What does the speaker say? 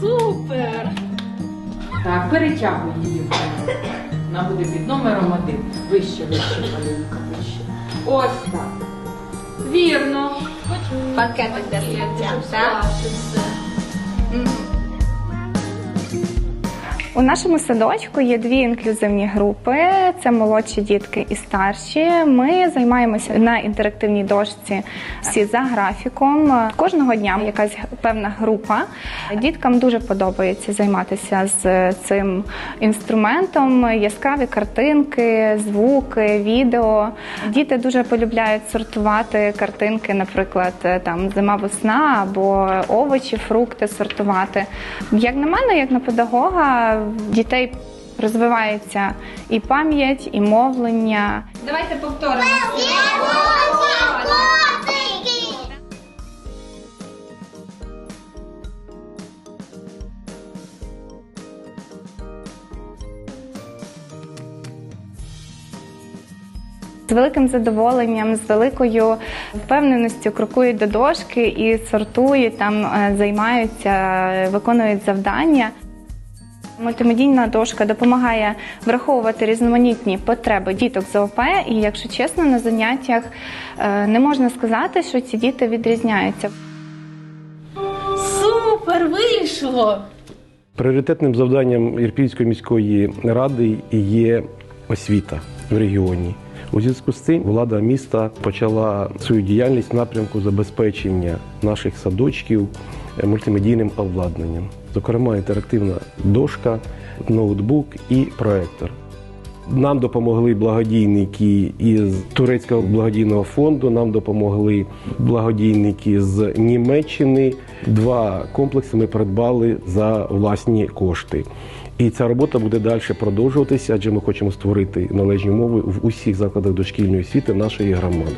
Супер! Так, перетягуй її. Вона буде під номером один. Вище, вище, малюнка, вище. Ось так. Вірно. Пакетик для сміття, так? У нашому садочку є дві інклюзивні групи: це молодші дітки і старші. Ми займаємося на інтерактивній дошці всі за графіком. Кожного дня якась певна група. Діткам дуже подобається займатися з цим інструментом. Яскраві картинки, звуки, відео. Діти дуже полюбляють сортувати картинки, наприклад, там зима весна або овочі, фрукти сортувати. Як на мене, як на педагога, в дітей розвивається і пам'ять, і мовлення. Давайте повторимо. З великим задоволенням, з великою впевненістю крокують до дошки і сортують, там е, займаються, виконують завдання. Мультимедійна дошка допомагає враховувати різноманітні потреби діток з ОП, і, якщо чесно, на заняттях е, не можна сказати, що ці діти відрізняються. Супер, вийшло! Пріоритетним завданням Ірпінської міської ради є освіта в регіоні. У зв'язку з цим влада міста почала свою діяльність в напрямку забезпечення наших садочків мультимедійним обладнанням, зокрема інтерактивна дошка, ноутбук і проектор. Нам допомогли благодійники із турецького благодійного фонду. Нам допомогли благодійники з Німеччини. Два комплекси ми придбали за власні кошти. І ця робота буде далі продовжуватися, адже ми хочемо створити належні умови в усіх закладах дошкільної освіти нашої громади.